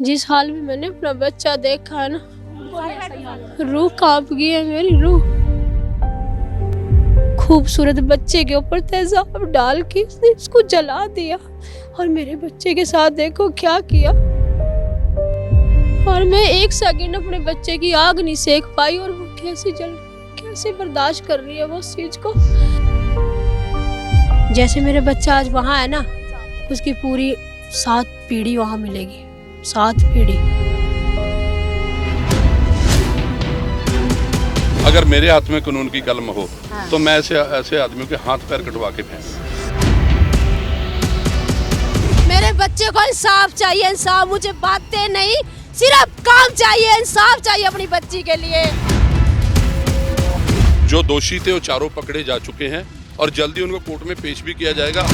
जिस हाल में मैंने अपना बच्चा देखा ना, रूह काँप गई है मेरी रूह। खूबसूरत बच्चे के ऊपर तेजाब डाल के उसने उसको जला दिया और मेरे बच्चे के साथ देखो क्या किया। और मैं एक सेकंड अपने बच्चे की आग नहीं सेक पाई और वो कैसे जल, कैसे बर्दाश्त कर रही है वो चीज़ को। जैसे मेरे बच्चा आज वहाँ है ना, उसकी पूरी सात पीढ़ी वहाँ मिलेगी। सात पीढ़ी। अगर मेरे हाथ में कानून की कलम हो तो मैं ऐसे ऐसे आदमियों के हाथ पैर कटवा के फेंक। मेरे बच्चे को इंसाफ चाहिए इंसाफ मुझे बातें नहीं। सिर्फ़ काम चाहिए इंसाफ चाहिए अपनी बच्ची के लिए। जो दोषी थे वो चारों पकड़े जा चुके हैं और जल्दी उनको कोर्ट में पेश भी किया जाएगा।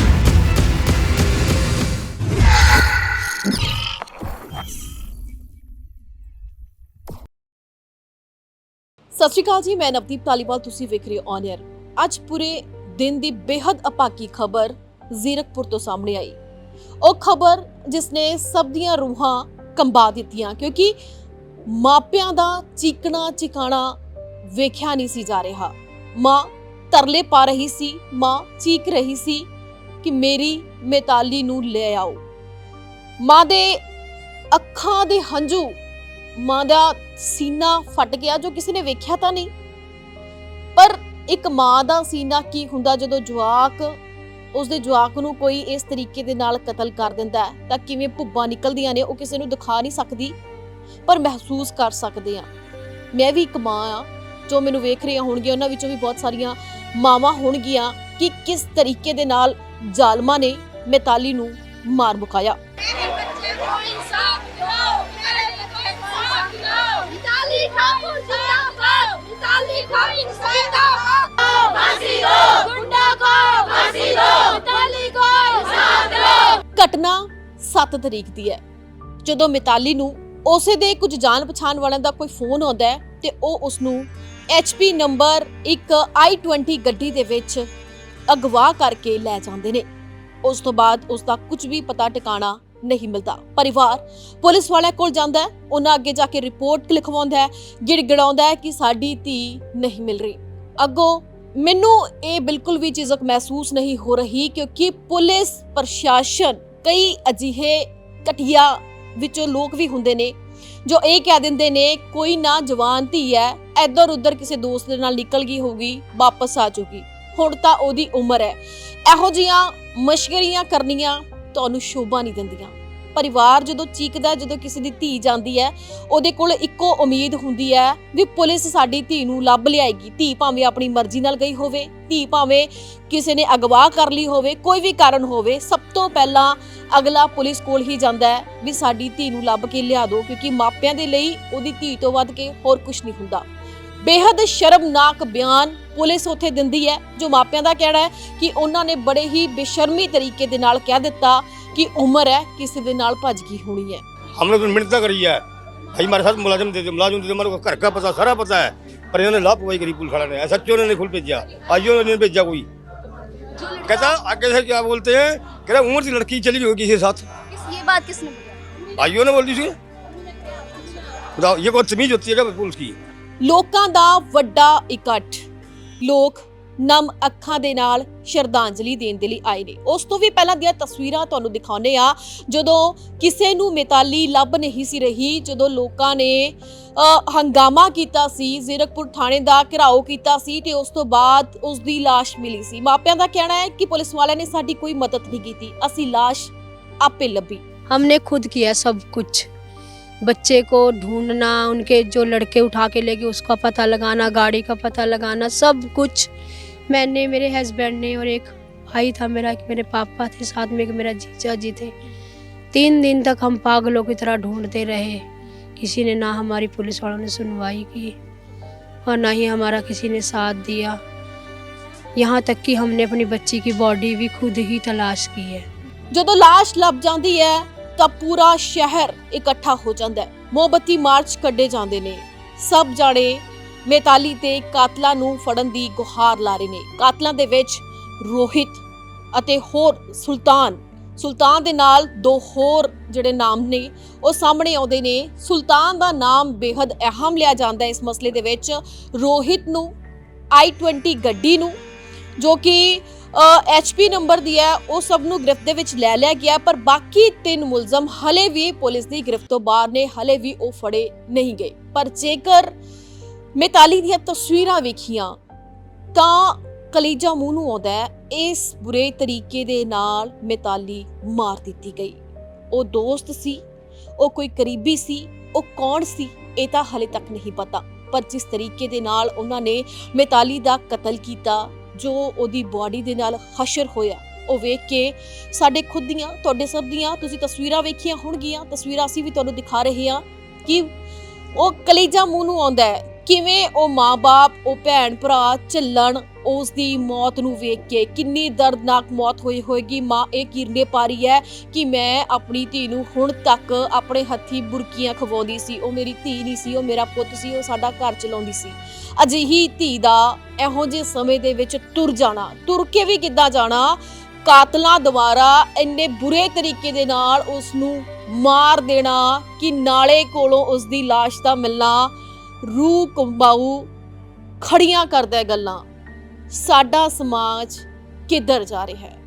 ਸਤਿ ਸ਼੍ਰੀ ਅਕਾਲ ਜੀ, ਮੈਂ ਨਵਦੀਪ ਤਾਲੀਵਾਲ ਤੁਸੀਂ ਵੇਖ ਰਹੇ ਹੋ ਔਨ 에ਅਰ ਅੱਜ ਪੂਰੇ ਦਿਨ ਦੀ ਬੇहद ਅਪਾਕੀ ਖਬਰ ਜ਼ੀਰਕਪੁਰ ਤੋਂ ਸਾਹਮਣੇ ਆਈ। ਉਹ ਖਬਰ ਜਿਸ ਨੇ ਸਭ ਦੀਆਂ ਰੂਹਾਂ ਕੰਬਾ ਦਿੱਤੀਆਂ, ਕਿਉਂਕਿ ਮਾਪਿਆਂ ਦਾ ਚੀਕਣਾ ਚਿਕਾਣਾ ਵੇਖਿਆ ਨਹੀਂ ਸੀ ਜਾ ਰਿਹਾ। ਮਾਂ ਤਰਲੇ ਪਾ ਰਹੀ ਸੀ, ਮਾਂ ਚੀਕ ਰਹੀ ਸੀ ਕਿ ਮੇਰੀ ਮੇਤਾਲੀ ਨੂੰ ਲੈ ਆਓ। ਮਾਂ ਦੇ ਅੱਖਾਂ ਦੇ ਹੰਝੂ ਮਾਂ ਦਾ ਸੀਨਾ ਫਟ ਗਿਆ ਜੋ ਕਿਸੇ ਨੇ ਵੇਖਿਆ ਤਾਂ ਨਹੀਂ। ਪਰ ਇੱਕ ਮਾਂ ਦਾ ਸੀਨਾ ਕੀ ਹੁੰਦਾ ਜਦੋਂ ਜਵਾਕ, ਉਸਦੇ ਜਵਾਕ ਨੂੰ ਕੋਈ ਇਸ ਤਰੀਕੇ ਦੇ ਨਾਲ ਕਤਲ ਕਰ ਦਿੰਦਾ ਹੈ, ਤਾਂ ਕਿਵੇਂ ਭੁੱਬਾਂ ਨਿਕਲਦੀਆਂ ਨੇ ਉਹ ਕਿਸੇ ਨੂੰ ਦਿਖਾ ਨਹੀਂ ਸਕਦੀ, ਪਰ ਮਹਿਸੂਸ ਕਰ ਸਕਦੇ ਆ ਮੈਂ ਵੀ ਇੱਕ ਮਾਂ ਆ ਜੋ ਮੈਨੂੰ ਵੇਖ ਰਹੀਆਂ ਹੋਣਗੀਆਂ, ਉਹਨਾਂ ਵਿੱਚੋਂ ਵੀ ਬਹੁਤ ਸਾਰੀਆਂ ਮਾਵਾਂ ਹੋਣਗੀਆਂ ਕਿ ਕਿਸ ਤਰੀਕੇ ਦੇ ਨਾਲ ਜ਼ਾਲਮਾਂ ਨੇ ਮਿਤਾਲੀ ਨੂੰ ਮਾਰ ਮੁਕਾਇਆ। ठाकुर जिंदाबाद मिताली ठाकुर जिंदाबाद फांसी दो गुंडा को फांसी दो मिताली को इंसाफ दो ਘਟਨਾ 7 ਤਰੀਕ ਦੀ ਹੈ ਜਦੋਂ ਮਿਤਾਲੀ ਨੂੰ ਉਸੇ ਦੇ ਕੁਝ ਜਾਣ ਪਛਾਣ ਵਾਲਿਆਂ ਦਾ ਕੋਈ ਫੋਨ ਆਉਂਦਾ ਹੈ ਤੇ ਉਹ ਉਸ ਨੂੰ HP ਨੰਬਰ ਇੱਕ i20 ਗੱਡੀ ਦੇ ਵਿੱਚ ਅਗਵਾ ਕਰਕੇ ਲੈ ਜਾਂਦੇ ਨੇ ਉਸ ਤੋਂ ਬਾਅਦ ਉਸ ਦਾ ਕੁਝ ਵੀ ਪਤਾ ਟਿਕਾਣਾ ਨਹੀਂ ਮਿਲਦਾ। ਪਰਿਵਾਰ ਪੁਲਿਸ ਵਾਲਿਆਂ ਕੋਲ ਜਾਂਦਾ ਹੈ, ਉਹਨਾਂ ਅੱਗੇ ਜਾ ਕੇ ਰਿਪੋਰਟ ਲਿਖਵਾਉਂਦਾ ਹੈ, ਗਿੜਗੜਾਉਂਦਾ ਹੈ ਕਿ ਸਾਡੀ ਧੀ ਨਹੀਂ ਮਿਲ ਰਹੀ। ਅੱਗੋਂ ਮੈਨੂੰ ਇਹ ਬਿਲਕੁਲ ਵੀ ਚੀਜ਼ਕ ਮਹਿਸੂਸ ਨਹੀਂ ਹੋ ਰਹੀ ਕਿਉਂਕਿ ਪੁਲਿਸ ਪ੍ਰਸ਼ਾਸਨ ਕਈ ਅਜਿਹੇ ਘਟੀਆ ਵਿੱਚੋਂ ਲੋਕ ਵੀ ਹੁੰਦੇ ਨੇ ਜੋ ਇਹ ਕਹਿ ਦਿੰਦੇ ਨੇ, ਕੋਈ ਨਾ ਜਵਾਨ ਧੀ ਹੈ, ਇੱਧਰ ਉੱਧਰ ਕਿਸੇ ਦੋਸਤ ਦੇ ਨਾਲ ਨਿਕਲ ਗਈ ਹੋਊਗੀ, ਵਾਪਸ ਆ ਜਾਊਗੀ। ਹੁਣ ਤਾਂ ਉਹਦੀ ਉਮਰ ਹੈ। ਇਹੋ ਜੀਆਂ ਮਸ਼ਕਰੀਆਂ ਕਰਨੀਆਂ ਤੁਹਾਨੂੰ ਸ਼ੋਭਾ ਨਹੀਂ ਦਿੰਦੀਆਂ। ਪਰਿਵਾਰ ਜਦੋਂ ਚੀਕਦਾ ਜਦੋਂ ਕਿਸੇ ਦੀ ਧੀ ਜਾਂਦੀ ਹੈ, ਉਹਦੇ ਕੋਲ ਇੱਕੋ ਉਮੀਦ ਹੁੰਦੀ ਹੈ ਵੀ ਪੁਲਿਸ ਸਾਡੀ ਧੀ ਨੂੰ ਲੱਭ ਲਿਆਏਗੀ। ਧੀ ਭਾਵੇਂ ਆਪਣੀ ਮਰਜ਼ੀ ਨਾਲ ਗਈ ਹੋਵੇ, ਧੀ ਭਾਵੇਂ ਕਿਸੇ ਨੇ ਅਗਵਾ ਕਰ ਲਈ ਹੋਵੇ, ਕੋਈ ਵੀ ਕਾਰਨ ਹੋਵੇ, ਸਭ ਤੋਂ ਪਹਿਲਾਂ ਅਗਲਾ ਪੁਲਿਸ ਕੋਲ ਹੀ ਜਾਂਦਾ ਹੈ ਵੀ ਸਾਡੀ ਧੀ ਨੂੰ ਲੱਭ ਕੇ ਲਿਆ ਦਿਓ, ਕਿਉਂਕਿ ਮਾਪਿਆਂ ਦੇ ਲਈ ਉਹਦੀ ਧੀ ਤੋਂ ਵੱਧ ਕੇ ਹੋਰ ਕੁਝ ਨਹੀਂ ਹੁੰਦਾ। ਬੇहद ਸ਼ਰਮਨਾਕ ਬਿਆਨ ਪੁਲਿਸ ਉੱਥੇ ਦਿੰਦੀ ਹੈ ਜੋ ਮਾਪਿਆਂ ਦਾ ਕਹਿਣਾ ਹੈ ਕਿ ਉਹਨਾਂ ਨੇ ਬੜੇ ਹੀ ਬੇਸ਼ਰਮੀ ਤਰੀਕੇ ਦੇ ਨਾਲ ਕਹਿ ਦਿੱਤਾ ਕਿ ਉਮਰ ਹੈ ਕਿਸੇ ਦੇ ਨਾਲ ਭੱਜ ਗਈ ਹੋਣੀ ਹੈ हमने तो मिन्नत करी है भाई हमारे साथ मुलाजिम देते मुलाजिम देते हमारे को घर का पता सारा पता है पर इन्होंने लापरवाही करी पुलिस वाले ने एस एच ने नहीं खुल भेजा आई ने नहीं भेजा कोई कहता आगे से क्या बोलते हैं कहता उम्र की लड़की चली गई होगी किसी के साथ किस ये बात किसने बोली? आई ने बोल दी उसके बताओ ये बहुत तमीज होती है क्या पुलिस की ਲੋਕਾਂ ਦਾ ਵੱਡਾ ਇਕੱਠ ਲੋਕ ਨਮ ਅੱਖਾਂ ਦੇ ਨਾਲ ਸ਼ਰਧਾਂਜਲੀ ਦੇਣ ਦੇ ਲਈ ਆਏ ਨੇ ਉਸ ਤੋਂ ਵੀ ਪਹਿਲਾਂ ਦੀਆਂ ਤਸਵੀਰਾਂ ਤੁਹਾਨੂੰ ਦਿਖਾਉਨੇ ਆ ਜਦੋਂ ਕਿਸੇ ਨੂੰ ਮਿਤਾਲੀ ਲੱਭ ਨਹੀਂ ਸੀ ਰਹੀ ਜਦੋਂ ਲੋਕਾਂ ਨੇ ਅ, ਹੰਗਾਮਾ ਕੀਤਾ ਸੀ ਜ਼ੀਰਕਪੁਰ ਥਾਣੇ ਦਾ ਘਿਰਾਓ ਕੀਤਾ ਸੀ ਤੇ ਉਸ ਤੋਂ ਬਾਅਦ ਉਸ ਦੀ লাশ ਮਿਲੀ ਸੀ ਮਾਪਿਆਂ ਦਾ ਕਹਿਣਾ ਹੈ ਕਿ ਪੁਲਿਸ ਵਾਲਿਆਂ ਨੇ ਸਾਡੀ ਕੋਈ ਮਦਦ ਨਹੀਂ ਕੀਤੀ ਅਸੀਂ লাশ ਆਪੇ ਲੱਭੀ हमने खुद किया सब कुछ बच्चे को ढूंढना, उनके जो लड़के उठा के लेके उसका पता लगाना, गाड़ी का पता लगाना, सब कुछ मैंने, मेरे हस्बैंड ने और एक भाई था मेरा, एक मेरे पापा थे, साथ में एक मेरा जीजा जी थे। तीन दिन तक हम पागलों की तरह ढूंढते रहे। किसी ने ना हमारी पुलिस वालों ने सुनवाई की और ना ही हमारा किसी ने साथ दिया। यहाँ तक कि हमने अपनी बच्ची की बॉडी भी खुद ही तलाश की है। जो तो लाश लग जाती है ਤਾਂ ਪੂਰਾ ਸ਼ਹਿਰ ਇਕੱਠਾ ਹੋ ਜਾਂਦਾ ਹੈ। ਮੋਮਬੱਤੀ ਮਾਰਚ ਕੱਢੇ ਜਾਂਦੇ ਨੇ। ਸਭ ਜਾਣੇ ਮੇਤਾਲੀ ਤੇ ਕਾਤਲਾਂ ਨੂੰ ਫੜਨ ਦੀ ਗੁਹਾਰ ਲਾ ਰਹੇ ਨੇ। ਕਾਤਲਾਂ ਦੇ ਵਿੱਚ ਰੋਹਿਤ ਅਤੇ ਹੋਰ ਸੁਲਤਾਨ। ਸੁਲਤਾਨ ਦੇ ਨਾਲ ਦੋ ਹੋਰ ਜਿਹੜੇ ਨਾਮ ਨੇ, ਉਹ ਸਾਹਮਣੇ ਆਉਂਦੇ ਨੇ। ਸੁਲਤਾਨ ਦਾ ਨਾਮ ਬੇहद ਅਹਿਮ ਲਿਆ ਜਾਂਦਾ ਹੈ ਇਸ ਮਸਲੇ ਦੇ ਵਿੱਚ। ਰੋਹਿਤ ਨੂੰ i20 ਗੱਡੀ ਨੂੰ, ਜੋ ਕਿ ਐਚਪੀ ਨੰਬਰ ਦੀ ਹੈ, ਉਹ ਸਭ ਨੂੰ ਗ੍ਰਿਫਤ ਦੇ ਵਿੱਚ ਲੈ ਲਿਆ ਗਿਆ ਪਰ ਬਾਕੀ ਤਿੰਨ ਮੁਲਜ਼ਮ ਹਲੇ ਵੀ ਪੁਲਿਸ ਦੀ ਗ੍ਰਿਫਤ ਤੋਂ ਬਾਹਰ ਨੇ, ਹਲੇ ਵੀ ਉਹ ਫੜੇ ਨਹੀਂ ਗਏ। ਪਰ ਜੇਕਰ ਮਿਤਾਲੀ ਦੀਆਂ ਤਸਵੀਰਾਂ ਵੇਖੀਆਂ, ਤਾਂ ਕਲੀਜਾ ਮੂੰਹ ਨੂੰ ਆਉਂਦਾ ਹੈ, ਇਸ ਬੁਰੇ ਤਰੀਕੇ ਦੇ ਨਾਲ ਮਿਤਾਲੀ ਮਾਰ ਦਿੱਤੀ ਗਈ। ਉਹ ਦੋਸਤ ਸੀ, ਉਹ ਕੋਈ ਕਰੀਬੀ ਸੀ, ਉਹ ਕੌਣ ਸੀ, ਇਹ ਤਾਂ ਹਲੇ ਤੱਕ ਨਹੀਂ ਪਤਾ। ਪਰ ਜਿਸ ਤਰੀਕੇ ਦੇ ਨਾਲ ਉਹਨਾਂ ਨੇ ਮਿਤਾਲੀ ਦਾ ਕਤਲ ਕੀਤਾ ਜੋ ਉਹਦੀ ਬਾਡੀ ਦੇ ਨਾਲ ਹਸ਼ਰ ਹੋਇਆ, ਉਹ ਵੇਖ ਕੇ ਸਾਡੇ ਖੁਦ ਦੀਆਂ, ਤੁਹਾਡੇ ਸਭ ਦੀਆਂ ਤੁਸੀਂ ਤਸਵੀਰਾਂ ਵੇਖੀਆਂ ਹੋਣਗੀਆਂ, ਤਸਵੀਰਾਂ ਅਸੀਂ ਵੀ ਤੁਹਾਨੂੰ ਦਿਖਾ ਰਹੇ ਹਾਂ ਕਿ ਉਹ ਕਲੇਜਾ ਮੂੰਹ ਨੂੰ ਆਉਂਦਾ ਹੈ। ਕਿਵੇਂ ਉਹ ਮਾਂ-ਬਾਪ, ਉਹ ਭੈਣ ਭਰਾ ਝੱਲਣ ਉਸ ਦੀ ਮੌਤ ਨੂੰ ਵੇਖ ਕੇ? ਕਿੰਨੀ ਦਰਦਨਾਕ ਮੌਤ ਹੋਈ ਹੋਏਗੀ? ਮਾਂ, ਇਹ ਕਿਰਨੇ ਪਾ ਰਹੀ ਹੈ ਕਿ ਮੈਂ ਆਪਣੀ ਧੀ ਨੂੰ ਹੁਣ ਤੱਕ ਆਪਣੇ ਹੱਥੀ ਬੁਰਕੀਆਂ ਖਵਾਉਂਦੀ ਸੀ। ਉਹ ਮੇਰੀ ਧੀ ਨਹੀਂ ਸੀ, ਉਹ ਮੇਰਾ ਪੁੱਤ ਸੀ, ਉਹ ਸਾਡਾ ਘਰ ਚਲਾਉਂਦੀ ਸੀ। ਅਜਿਹੀ ਧੀ ਦਾ ਇਹੋ ਜਿਹੇ ਸਮੇਂ ਦੇ ਵਿੱਚ ਤੁਰ ਜਾਣਾ, ਤੁਰ ਕੇ ਵੀ ਕਿੱਦਾਂ ਜਾਣਾ? ਕਾਤਲਾਂ ਦੁਆਰਾ ਇੰਨੇ ਬੁਰੇ ਤਰੀਕੇ ਦੇ ਨਾਲ ਉਸ ਨੂੰ ਮਾਰ ਦੇਣਾ ਕਿ ਨਾਲੇ ਕੋਲੋਂ ਉਸ ਦੀ ਲਾਸ਼ ਦਾ ਮਿਲਣਾ ਰੂਹ ਕੰਬਾਊ ਖੜੀਆਂ ਕਰਦਾ ਹੈ ਗੱਲਾਂ ਸਾਡਾ ਸਮਾਜ ਕਿੱਧਰ ਜਾ ਰਿਹਾ ਹੈ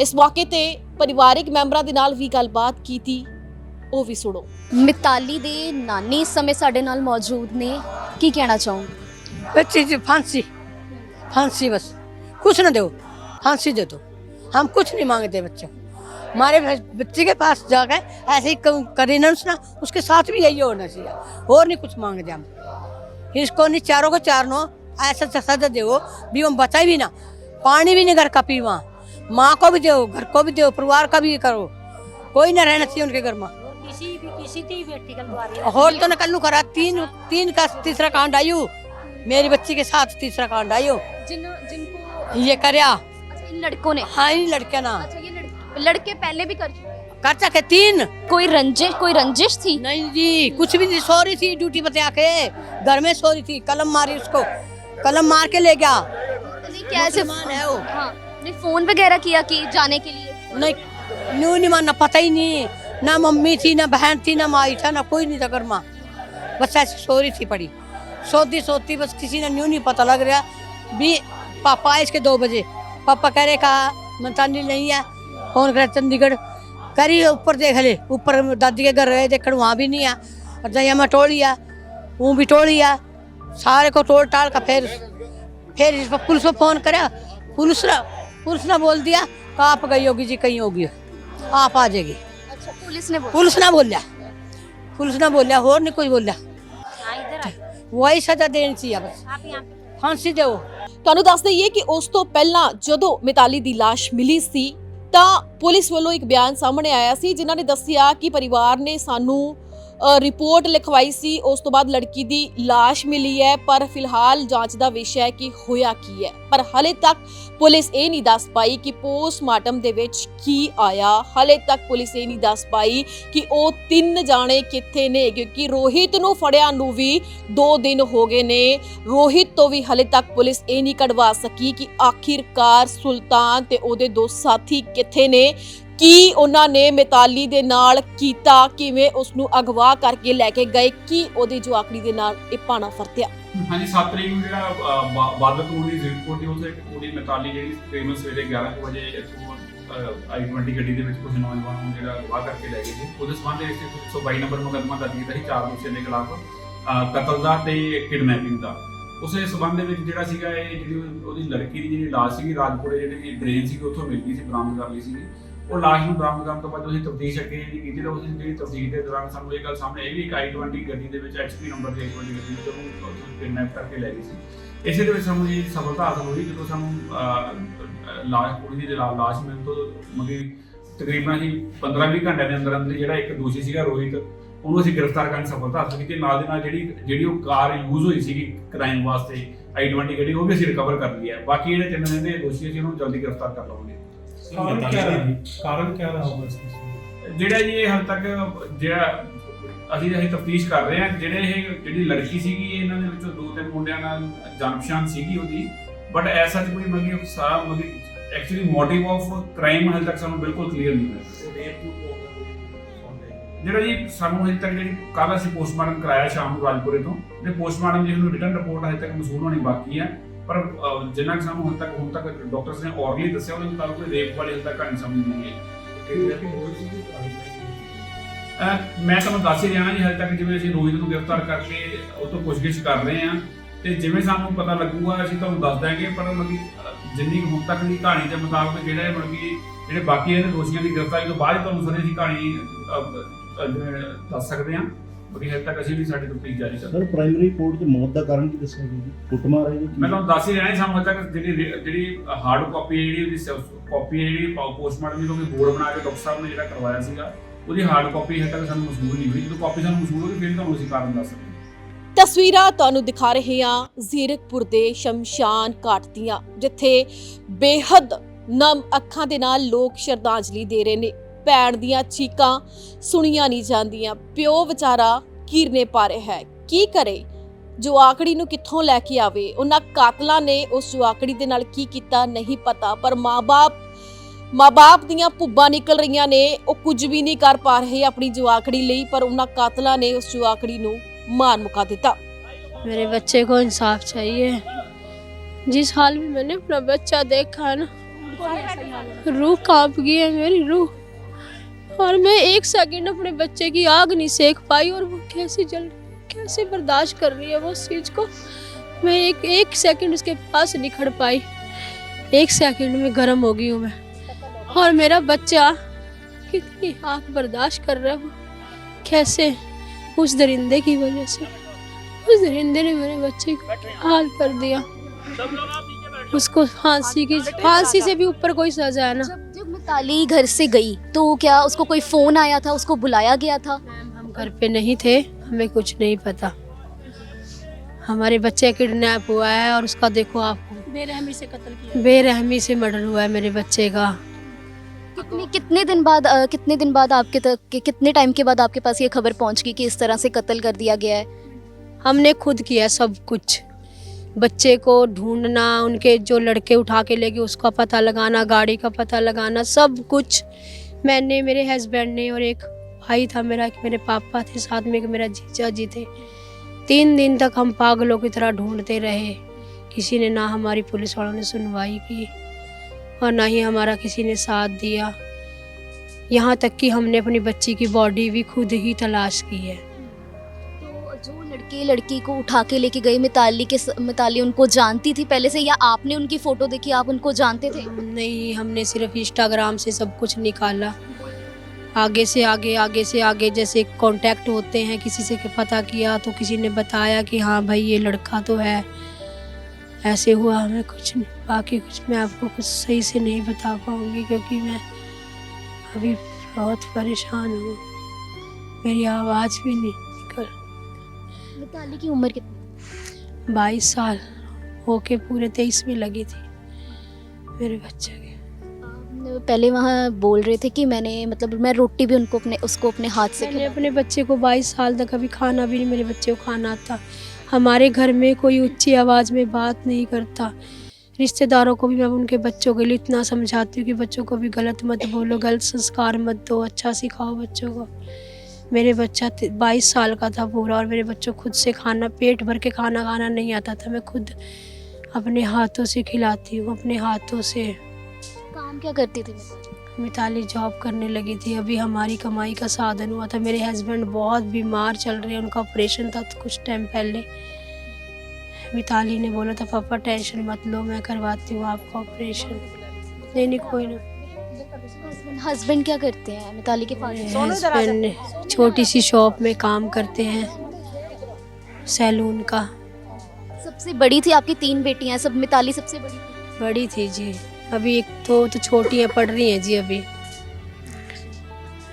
ਇਸ ਮੌਕੇ ਤੇ ਪਰਿਵਾਰਿਕ ਮੈਂਬਰਾਂ ਦੇ ਨਾਲ ਵੀ ਗੱਲਬਾਤ ਕੀਤੀ ਉਹ ਵੀ ਸੁਣੋ ਮਿਤਾਲੀ ਦੇ ਨਾਨੀ ਇਸ ਸਮੇਂ ਸਾਡੇ ਨਾਲ ਮੌਜੂਦ ਨੇ ਕੀ ਕਹਿਣਾ ਚਾਹੋਗੇ बच्चे की फांसी फांसी बस कुछ ना दो फांसी दे दो हम कुछ नहीं मांगते बच्चों हमारे बच्चे के पास जाकर ऐसे ही क- करे ना उसना उसके साथ भी यही होना चाहिए और नहीं कुछ मांगते हम इसको नहीं चारों को चार नो ऐसा सजा दो भी हम बचाए भी ना। पानी भी नहीं घर का पी वहाँ माँ को भी दो घर को भी दो परिवार का भी करो। कोई ना रहना चाहिए उनके घर में। किसी भी किसी की बेटी और तो निकल करा तीन तीन का तीसरा कांड आयु। मेरी बच्ची के साथ तीसरा कांड आयु। जिन जिनको ये करया। अच्छा इन लड़कों ने? हाँ इन लड़के ना। अच्छा ये लड़के पहले भी कर चुके कर सके तीन। कोई रंजिश कोई रंजिश थी? नहीं जी कुछ भी नहीं सो रही थी ड्यूटी पे आके घर में सो रही थी कलम मारी उसको। कलम मार के ले गया। कैसे है वो। हाँ फ़ोन वगैरह किया कि जाने के लिए? नहीं न्यू नहीं मानना पता ही नहीं। ना मम्मी थी ना बहन थी ना माई था ना कोई नहीं था घर माँ बस ऐसी सोरी थी पड़ी। सोती सोती बस किसी ने न्यू नहीं पता लग रहा। भी पापा आए इसके दो बजे। पापा कह रहे कहा मंतानी नहीं है। फ़ोन करे चंडीगढ़ करी ऊपर देख ले ऊपर दादी के घर गए देखने वहाँ भी नहीं है और जया मैं टोली है वो भी टोली है सारे को टोल टाल का फिर फिर इस पर पुलिस को फोन करा पुलिस ने पुलिस ने बोल दिया कि आप गई होगी जी कहीं होगी आप आ जाएगी अच्छा पुलिस ने बोला पुलिस ने बोलिया पुलिस ने बोलिया और नहीं कोई बोलिया वही सजा देनी चाहिए बस फांसी दो ਤੁਹਾਨੂੰ ਦੱਸ ਦਈਏ ਕਿ ਉਸ ਤੋਂ ਪਹਿਲਾਂ ਜਦੋਂ ਮਿਤਾਲੀ ਦੀ ਲਾਸ਼ ਮਿਲੀ ਸੀ ਤਾਂ ਪੁਲਿਸ ਵੱਲੋਂ ਇੱਕ ਬਿਆਨ ਸਾਹਮਣੇ ਆਇਆ ਸੀ, ਜਿਨ੍ਹਾਂ ਨੇ ਦੱਸਿਆ ਕਿ ਪਰਿਵਾਰ ਨੇ ਸਾਨੂੰ ਰਿਪੋਰਟ ਲਿਖਵਾਈ ਸੀ, ਉਸ ਤੋਂ ਬਾਅਦ ਲੜਕੀ ਦੀ ਲਾਸ਼ ਮਿਲੀ ਹੈ, ਪਰ ਫਿਲਹਾਲ ਜਾਂਚ ਦਾ ਵਿਸ਼ਾ ਹੈ ਕਿ ਹੋਇਆ ਕੀ ਹੈ। ਪਰ ਹਲੇ ਤੱਕ ਪੁਲਿਸ ਇਹ ਨਹੀਂ ਦੱਸ ਪਾਈ ਕਿ ਪੋਸਟਮਾਰਟਮ ਦੇ ਵਿੱਚ ਕੀ ਆਇਆ। ਹਲੇ ਤੱਕ ਪੁਲਿਸ ਇਹ ਨਹੀਂ ਦੱਸ ਪਾਈ ਕਿ ਉਹ ਤਿੰਨ ਜਾਣੇ ਕਿੱਥੇ ਨੇ, ਕਿਉਂਕਿ ਰੋਹਿਤ ਨੂੰ ਫੜਿਆ ਨੂੰ ਵੀ 2 ਦਿਨ ਹੋ ਗਏ ਨੇ। ਰੋਹਿਤ ਤੋਂ ਵੀ ਹਲੇ ਤੱਕ ਪੁਲਿਸ ਇਹ ਨਹੀਂ ਕਢਵਾ ਸਕੀ ਕਿ ਆਖਿਰਕਾਰ ਸੁਲਤਾਨ ਤੇ ਉਹਦੇ ਦੋ ਸਾਥੀ ਕਿੱਥੇ ਨੇ। ਕੀ ਉਹਨਾਂ ਨੇ ਮਿਤਾਲੀ ਦੇ ਨਾਲ ਕੀਤਾ? ਕਿਵੇਂ ਉਸ ਨੂੰ ਅਗਵਾ ਕਰਕੇ ਲੈ ਕੇ ਗਏ? ਕੀ ਉਹਦੇ ਜੋ ਦੇ ਨਾਲ ਇਹ ਪਾਣਾ ਫਰਤਿਆ ਹਾਂਜੀ 7 ਤਰੀਕ ਨੂੰ ਜਿਹੜਾ ਅਹ, ਬਾ- ਬਾਦਲ ਦੀ ਰਿਪੋਰਟ ਦੀ ਉਹਦੇ ਪੂਰੀ ਮਿਤਾਲੀ ਜਿਹੜੀ ਤਕਰੀਬਨ ਸਵੇਰੇ 11 ਕੁ ਵਜੇ ਇੱਥੋਂ ਆਈ-20 ਗੱਡੀ ਦੇ ਵਿੱਚ ਕੁਝ ਨੌਜਵਾਨਾਂ ਨੂੰ ਜਿਹੜਾ ਅਗਵਾ ਕਰਕੇ ਲੈ ਗਏ ਸੀ। ਉਹਦੇ ਸੰਬੰਧ ਵਿੱਚ 122 ਨੰਬਰ ਮੁਕੱਦਮਾ ਦਰਜ ਕੀਤਾ ਸੀ ਚਾਰ ਦੋਸ਼ੀਆਂ ਦੇ ਖਿਲਾਫ ਅਹ, ਕਤਲ ਦਾ ਤੇ ਕਿਡਨੈਪਿੰਗ ਦਾ। ਉਸੇ ਸਬੰਧ ਦੇ ਵਿੱਚ ਜਿਹੜਾ ਸੀਗਾ ਇਹ ਜਿਹੜੀ ਉਹਦੀ ਲੜਕੀ ਦੀ ਜਿਹੜੀ ਲਾਸ਼ ਸੀਗੀ ਰਾਜਪੁਰੇ ਜਿਹੜੀ ਡਰੇਨ ਸੀਗੀ ਉੱਥੋਂ ਮਿਲ ਗਈ ਸੀ ਬਰਾਮਦ ਕਰ ਲਈ ਸੀਗੀ। ਉਹ ਲਾਸ਼ ਨੂੰ ਬਰਾਮਦ ਕਰਨ ਤੋਂ ਬਾਅਦ ਅਸੀਂ ਤਫਤੀਸ਼ ਅੱਗੇ ਜਿਹੜੀ ਕੀਤੀ, ਤਾਂ ਉਸ ਜਿਹੜੀ ਤਫਤੀਸ਼ ਦੇ ਦੌਰਾਨ ਸਾਨੂੰ ਇਹ ਗੱਲ ਸਾਹਮਣੇ ਆਈ ਵੀ ਇੱਕ i20 ਗੱਡੀ ਦੇ ਵਿੱਚ ਐਚਪੀ ਨੰਬਰ ਦੀ i20 ਗੱਡੀ ਵਿੱਚ ਉਹਨੂੰ ਕਿਡਨੈਪ ਕਰਕੇ ਲੈ ਗਈ ਸੀ। ਇਸੇ ਦੇ ਵਿੱਚ ਸਾਨੂੰ ਇਹ ਸਫਲਤਾ ਹਾਸਲ ਹੋਈ ਜਦੋਂ ਸਾਨੂੰ ਲਾਸ਼ ਕੁੜੀ ਦੀ ਜਿਹੜਾ ਲਾਸ਼ ਮਿਲਣ ਤੋਂ ਮਗੀ ਤਕਰੀਬਨ ਅਸੀਂ 15-20 ਘੰਟਿਆਂ ਦੇ ਅੰਦਰ ਅੰਦਰ ਜਿਹੜਾ ਇੱਕ ਦੋਸ਼ੀ ਸੀਗਾ ਰੋਹਿਤ, ਉਹਨੂੰ ਅਸੀਂ ਗ੍ਰਿਫਤਾਰ ਕਰਨ 'ਚ ਸਫਲਤਾ ਹਾਸਲ ਕੀਤੀ। ਨਾਲ ਦੇ ਨਾਲ ਜਿਹੜੀ ਜਿਹੜੀ ਉਹ ਕਾਰ ਯੂਜ਼ ਹੋਈ ਸੀਗੀ ਕ੍ਰਾਈਮ ਵਾਸਤੇ i20 ਗੱਡੀ, ਉਹ ਵੀ ਅਸੀਂ ਰਿਕਵਰ ਕਰ ਲਈ ਹੈ। ਬਾਕੀ ਜਿਹੜੇ ਤਿੰਨ ਦਿਨ ਦੇ ਦੋਸ਼ੀ ਸੀ, ਉਹਨੂੰ ਜਲਦੀ ਗ੍ਰਿਫਤਾਰ ਕਰ ਲਵਾਂਗੇ। कारण क्या रहा कारण क्या रहा होगा इसमें ਜਿਹੜਾ ਜੀ ਇਹ ਹਾਲ ਤੱਕ ਜਿਹੜਾ ਅਸੀਂ ਅਸੀਂ ਤਫਤੀਸ਼ ਕਰ ਰਹੇ ਹਾਂ ਜਿਹੜੇ ਇਹ ਜਿਹੜੀ ਲੜਕੀ ਸੀਗੀ ਇਹਨਾਂ ਦੇ ਵਿੱਚੋਂ ਦੋ ਤਿੰਨ ਮੁੰਡਿਆਂ ਨਾਲ ਜਾਣ ਪਛਾਣ ਸੀਗੀ ਉਹਦੀ ਬਟ ਐਸਾ ਕੋਈ ਮਗੀ ਸਾਰਾ ਮਗੀ ਐਕਚੁਅਲੀ ਮੋਟਿਵ ਆਫ ਕ੍ਰਾਈਮ ਹਾਲ ਤੱਕ ਸਾਨੂੰ ਬਿਲਕੁਲ ਕਲੀਅਰ ਨਹੀਂ ਹੋਇਆ ਜਿਹੜਾ ਜੀ ਸਾਨੂੰ ਹਜੇ ਤੱਕ ਜਿਹੜੀ ਕੱਲ ਅਸੀਂ ਪੋਸਟਮਾਰਟਮ ਕਰਾਇਆ ਸ਼ਾਮ ਨੂੰ ਰਾਜਪੁਰੇ ਤੋਂ ਤੇ ਪੋਸਟਮਾਰਟਮ ਦੀ ਹੁਣ ਰਿਟਰਨ ਰਿਪੋਰਟ ਹਜੇ ਤੱਕ ਮਸੂਲ ਹੋਣੀ ਬਾਕੀ ਹੈ ਪਰ ਜਿੰਨਾ ਕਿ ਸਾਨੂੰ ਹੁਣ ਤੱਕ ਹੁਣ ਤੱਕ ਡਾਕਟਰਸ ਨੇ ਔਰਲੀ ਦੱਸਿਆ ਉਹਦੇ ਮੁਤਾਬਕ ਕੋਈ ਰੇਪ ਵਾਲੀ ਹਜੇ ਤੱਕ ਕਹਾਣੀ ਸਮਝ ਨਹੀਂ ਆਈ ਮੈਂ ਤੁਹਾਨੂੰ ਦੱਸ ਹੀ ਰਿਹਾ ਜੀ ਹਜੇ ਤੱਕ ਜਿਵੇਂ ਅਸੀਂ ਰੋਹਿਤ ਨੂੰ ਗ੍ਰਿਫਤਾਰ ਕਰਕੇ ਉਹ ਤੋਂ ਪੁੱਛਗਿੱਛ ਕਰ ਰਹੇ ਹਾਂ ਤੇ ਜਿਵੇਂ ਸਾਨੂੰ ਪਤਾ ਲੱਗੂਗਾ ਅਸੀਂ ਤੁਹਾਨੂੰ ਦੱਸ ਦਾਂਗੇ ਪਰ ਮਤਲਬ ਜਿੰਨੀ ਹੁਣ ਤੱਕ ਦੀ ਕਹਾਣੀ ਦੇ ਮੁਤਾਬਕ ਜਿਹੜਾ ਮਤਲਬ ਕਿ ਜਿਹੜੇ ਬਾਕੀ ਇਹਦੇ ਦੋਸ਼ੀਆਂ ਦੀ ਗ੍ਰਿਫਤਾਰੀ ਤੋਂ ਬਾਅਦ ਤੁਹਾਨੂੰ ਸਾਰੀ ਅਸੀਂ ਕਹਾਣੀ ਦੱਸ ਸਕਦੇ ਹਾਂ। ਬਾਕੀ ਹਜੇ ਤੱਕ ਅਸੀਂ ਵੀ ਸਾਡੀ ਤਫਤੀਸ਼ ਜਾਰੀ ਕਰ ਸਰ ਪ੍ਰਾਇਮਰੀ ਕੋਰਟ 'ਚ ਮੌਤ ਦਾ ਕਾਰਨ ਕੀ ਦੱਸਿਆ ਗਿਆ ਜੀ? ਕੁੱਟਮਾਰ ਹੈ ਜੀ? ਮੈਂ ਤੁਹਾਨੂੰ ਦੱਸ ਹੀ ਰਿਹਾ ਜੀ ਸਾਨੂੰ ਹਜੇ ਤੱਕ ਜਿਹੜੀ ਰੇ- ਜਿਹੜੀ ਹਾਰਡ ਕਾਪੀ ਜਿਹੜੀ ਉਹਦੀ ਕਾਪੀ ਹੈ ਜਿਹੜੀ ਪੋਸਟਮਾਰਟਮ ਦੀ ਕਿਉਂਕਿ ਬੋਰਡ ਬਣਾ ਕੇ ਡਾਕਟਰ ਸਾਹਿਬ ਨੇ ਜਿਹੜਾ ਕਰਵਾਇਆ ਸੀਗਾ ਉਹਦੀ ਹਾਰਡ ਕਾਪੀ ਹਜੇ ਤੱਕ ਸਾਨੂੰ ਮਸੂਲ ਨਹੀਂ ਹੋਈ। ਜਦੋਂ ਕਾਪੀ ਸਾਨੂੰ ਮਸੂਲ ਹੋਈ ਫਿਰ ਤੁਹਾਨੂੰ ਅਸੀਂ ਕਾਰਨ ਦੱਸ ਸਕਦੇ ਹਾਂ। ਤਸਵੀਰਾਂ ਤੁਹਾਨੂੰ ਦਿਖਾ ਰਹੇ ਹਾਂ ਜ਼ੀਰਕਪੁਰ ਦੇ ਸ਼ਮਸ਼ਾਨ ਘਾਟ ਦੀਆਂ ਜਿੱਥੇ ਬੇਹੱਦ ਨਮ ਅੱਖਾਂ ਦੇ ਨਾਲ ਲੋਕ ਸ਼ਰਧਾਂਜਲੀ ਦੇ ਰਹੇ ਨੇ। ਭੈਣ ਦੀਆਂ ਚੀਕਾਂ ਸੁਣੀਆਂ ਨਹੀਂ ਜਾਂਦੀਆਂ ਪਿਓ ਵਿਚਾਰਾ ਕੀਰਨੇ ਪਾ ਰਿਹਾ ਹੈ ਕੀ ਕਰੇ ਜੋ ਆਕੜੀ ਨੂੰ ਕਿੱਥੋਂ ਲੈ ਕੇ ਆਵੇ ਉਹਨਾਂ ਕਾਤਲਾਂ ਨੇ ਉਸ ਜੁਆਕੜੀ ਦੇ ਨਾਲ ਕੀ ਕੀਤਾ ਨਹੀਂ ਪਤਾ ਪਰ ਮਾਪੇ ਮਾਪੇ ਦੀਆਂ ਭੁੱਬਾਂ ਨਿਕਲ ਰਹੀਆਂ ਨੇ ਉਹ ਕੁਝ ਵੀ ਨਹੀਂ ਕਰ ਪਾ ਰਹੇ ਆਪਣੀ ਜੁਆਕੜੀ ਲਈ ਪਰ ਉਹਨਾਂ ਕਾਤਲਾਂ ਨੇ ਉਸ ਜੁਆਕੜੀ ਨੂੰ मार मुका देता मेरे बच्चे को इंसाफ चाहिए जिस हाल में मैंने अपना बच्चा देखा ना रूह कांप गई है मेरी रूह और मैं एक सेकंड अपने बच्चे की आग नहीं सेक पाई और वो कैसे जल, कैसे बर्दाश्त कर रही है वो चीज़ को, मैं एक एक सेकंड उसके पास नहीं खड़ पाई। एक सेकंड में गर्म हो गई हूँ मैं। और मेरा बच्चा कितनी आग बर्दाश्त कर रहा है कैसे? उस दरिंदे की वजह से। उस दरिंदे ने मेरे बच्चे को हाल कर दिया। उसको फांसी की, फांसी से भी ऊपर कोई सजा है ना। जब घर से गई तो क्या उसको कोई फ़ोन आया था उसको बुलाया गया था? हम घर पे नहीं थे हमें कुछ नहीं पता। हमारे बच्चे किडनैप हुआ है और उसका देखो आपको बेरहमी से कत्ल किया। बेरहमी से मर्डर हुआ है मेरे बच्चे का। कितने कितने दिन बाद अ, कितने दिन बाद आपके तक कि, कितने टाइम के बाद आपके पास ये खबर पहुँच गई कि इस तरह से कत्ल कर दिया गया है? हमने खुद किया सब कुछ। बच्चे को ढूंढना, उनके जो लड़के उठा के ले गए उसका पता लगाना, गाड़ी का पता लगाना, सब कुछ मैंने, मेरे हस्बैंड ने और एक भाई था मेरा, एक मेरे पापा थे साथ में, एक मेरा जीजा जी थे। तीन दिन तक हम पागलों की तरह ढूंढते रहे। किसी ने ना हमारी पुलिस वालों ने सुनवाई की और ना ही हमारा किसी ने साथ दिया। यहाँ तक कि हमने अपनी बच्ची की बॉडी भी खुद ही तलाश की है। जो लड़के को उठा के लेके गए मिताली के मिताली उनको जानती थी पहले से, या आपने उनकी फ़ोटो देखी, आप उनको जानते थे? नहीं, हमने सिर्फ़ इंस्टाग्राम से सब कुछ निकाला। आगे से आगे आगे से आगे जैसे कांटेक्ट होते हैं, किसी से के पता किया तो किसी ने बताया कि हाँ भाई, ये लड़का तो है। ऐसे हुआ हमें कुछ बाकी कुछ मैं आपको कुछ सही से नहीं बता पाऊँगी, क्योंकि मैं अभी बहुत परेशान हूँ। मेरी आवाज़ भी नहीं मिताली की उम्र कितनी? बाईस साल होके पूरे तेईस में लगी थी। मेरे बच्चे के। पहले वहाँ बोल रहे थे कि मैंने मतलब मैं रोटी भी उनको अपने उसको अपने हाथ से मैंने अपने बच्चे को 22 साल तक अभी खाना भी नहीं मेरे बच्चे को खाना आता हमारे घर में कोई ऊँची आवाज़ में बात नहीं करता। रिश्तेदारों को भी मैं उनके बच्चों के लिए इतना समझाती हूँ कि बच्चों को भी गलत मत बोलो गलत संस्कार मत दो अच्छा सिखाओ बच्चों को। मेरे बच्चा बाईस साल का था पूरा और मेरे बच्चों खुद से खाना पेट भर के खाना खाना नहीं आता था। मैं खुद अपने हाथों से खिलाती हूँ अपने हाथों से। काम क्या करती थी? मिताली? मिताली जॉब करने लगी थी। अभी हमारी कमाई का साधन हुआ था। मेरे हस्बैंड बहुत बीमार चल रहे हैं। उनका ऑपरेशन था कुछ टाइम पहले। मिताली ने बोला था पापा टेंशन मत लो मैं करवाती हूँ आपका ऑपरेशन नहीं नहीं कोई ना। हस्बैंड हस्बैंड क्या करते हैं मिताली के मेरे फादर हस्बैंड छोटी सी शॉप में काम करते हैं सैलून का सबसे बड़ी थी आपकी तीन बेटियां हैं सब मिताली सबसे बड़ी थी बड़ी थी जी अभी एक तो तो छोटी हैं पढ़ रही हैं जी अभी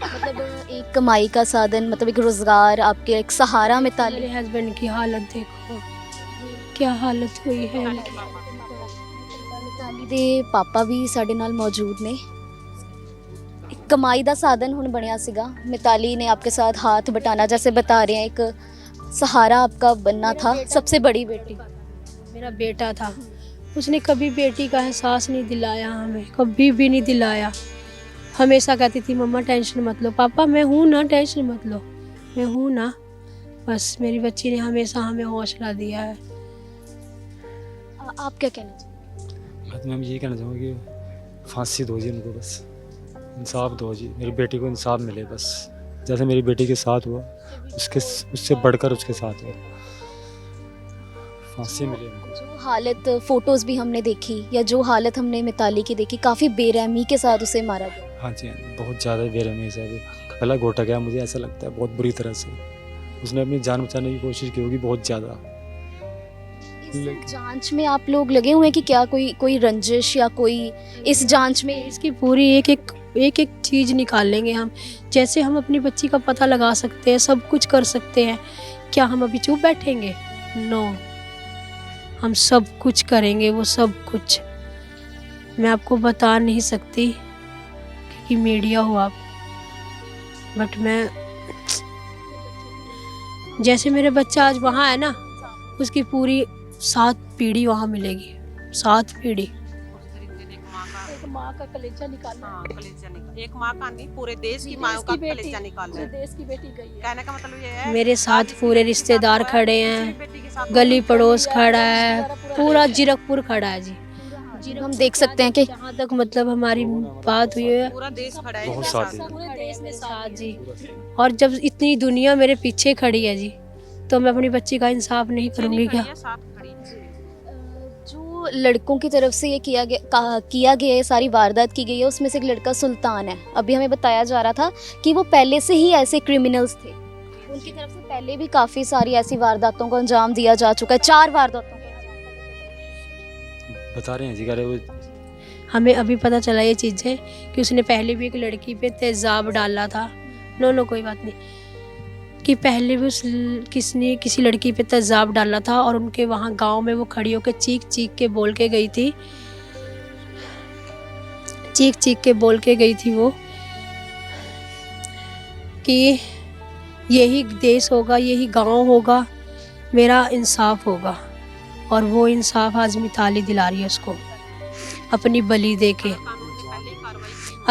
मतलब एक कमाई का साधन मतलब एक रोजगार आपके एक सहारा मिताली मेरे हस्बैंड की हालत देखो क्या ਹਾਲਤ ਹੋਈ ਹੈ इनकी ਮਿਤਾਲੀ ਦੇ ਪਾਪਾ ਵੀ ਸਾਡੇ ਨਾਲ ਮੌਜੂਦ ਨੇ ਇੱਕ ਕਮਾਈ ਦਾ ਸਾਧਨ ਹੁਣ ਬਣਿਆ ਸੀਗਾ ਮਿਤਾਲੀ ने आपके साथ हाथ बटाना जैसे बता रहे हैं एक सहारा आपका बनना था सबसे बड़ी बेटी मेरा बेटा था उसने कभी बेटी का एहसास नहीं दिलाया हमें कभी भी नहीं दिलाया हमेशा कहती थी मम्मा टेंशन मत लो पापा मैं हूँ ना टेंशन मत लो मैं हूँ ना बस मेरी बच्ची ने हमेशा हमें हौसला दिया है आ- आप क्या कहना चाहेंगे मैं तो मैम यही कहना चाहूँगा कि फांसी दो जी उनको बस इंसाफ दो जी मेरी बेटी को इंसाफ मिले बस। जैसे मेरी बेटी के साथ हुआ उसके उससे बढ़कर उसके साथ हुआ। फांसी मिले उनको जो हालत फ़ोटोज़ भी हमने देखी या जो हालत हमने मिताली की देखी काफ़ी बेरहमी के साथ उसे मारा गया। हाँ जी हाँ बहुत ज़्यादा बेरहमी से अभी गला घोटा गया मुझे ऐसा लगता है बहुत बुरी तरह से। उसने अपनी जान बचाने की कोशिश की होगी बहुत ज़्यादा। जाँच में आप लोग लगे हुए हैं कि क्या कोई कोई रंजिश या कोई इस जाँच में इसकी पूरी एक एक एक एक चीज़ निकाल लेंगे हम। जैसे हम अपनी बच्ची का पता लगा सकते हैं, सब कुछ कर सकते हैं, क्या हम अभी चुप बैठेंगे? नो हम सब कुछ करेंगे, वो सब कुछ। मैं आपको बता नहीं सकती क्योंकि मीडिया हो आप। बट मैं जैसे मेरे बच्चा आज वहाँ है ना, उसकी पूरी सात पीढ़ी वहाँ मिलेगी। सात पीढ़ी। माँ का कलेजा निकालना हाँ कलेजा निकाल एक माँ का नहीं पूरे देश की माँ का कलेजा निकालना है देश की बेटी गई है कहने का मतलब ये है मेरे साथ पूरे रिश्तेदार खड़े हैं गली पड़ोस खड़ा है पूरा जीरकपुर खड़ा है जी हम देख सकते हैं कि जहाँ तक मतलब हमारी बात हुई है पूरा देश खड़ा है बहुत साथ है पूरे देश में साथ जी और जब इतनी दुनिया मेरे पीछे खड़ी है जी तो मैं अपनी बच्ची का इंसाफ नहीं करूँगी क्या जो लड़कों की तरफ़ से ये किया गया किया गया है सारी वारदात की गई है उसमें से एक लड़का सुल्तान है। अभी हमें बताया जा रहा था कि वो पहले से ही ऐसे क्रिमिनल्स थे। उनकी तरफ़ से पहले भी काफ़ी सारी ऐसी वारदातों को अंजाम दिया जा चुका है चार वारदातों को बता रहे हैं जी वो हमें अभी पता चला ये चीज़ें कि उसने पहले भी एक लड़की पे तेज़ाब डाला था। नो नो कोई बात नहीं। कि पहले भी उस किसने, किसी लड़की पे तेज़ाब डाला था और उनके वहाँ गाँव में वो खड़ी होकर चीख चीख के बोल के गई थी। चीख चीख के बोल के गई थी वो कि यही देश होगा, यही गाँव होगा, मेरा इंसाफ होगा। और वो इंसाफ आज मिताली दिला रही है उसको। अपनी बलि दे के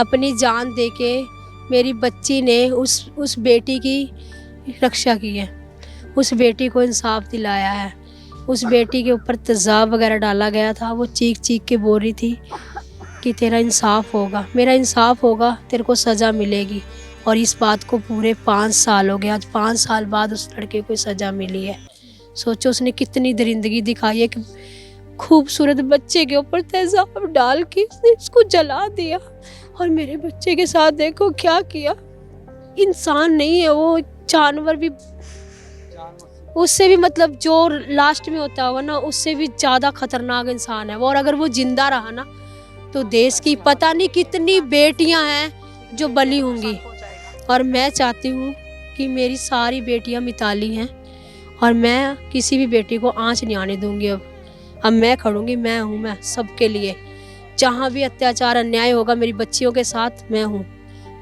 अपनी जान दे के मेरी बच्ची ने उस उस बेटी की रक्षा की है। उस बेटी को इंसाफ दिलाया है। उस बेटी के ऊपर तेज़ाब वगैरह डाला गया था। वो चीख चीख के बोल रही थी कि तेरा इंसाफ होगा। मेरा इंसाफ होगा, तेरे को सज़ा मिलेगी। और इस बात को पूरे पाँच साल हो गए। आज पाँच साल बाद उस लड़के को सज़ा मिली है। सोचो, उसने कितनी दरिंदगी दिखाई है कि खूबसूरत बच्चे के ऊपर तेजाब डाल के उसने उसको जला दिया। और मेरे बच्चे के साथ देखो क्या किया। इंसान नहीं है, वो जानवर भी उससे भी मतलब जो लास्ट में होता होगा ना, उससे भी ज़्यादा खतरनाक इंसान है वो। और अगर वो ज़िंदा रहा ना तो देश की पता नहीं कितनी बेटियाँ हैं जो बली होंगी। और मैं चाहती हूँ कि मेरी सारी बेटियाँ मिताली हैं, और मैं किसी भी बेटी को आँच नहीं आने दूँगी अब। अब मैं खड़ूँगी, मैं हूँ मैं सबके लिए। जहाँ भी अत्याचार, अन्याय होगा मेरी बच्चियों के साथ, मैं हूँ।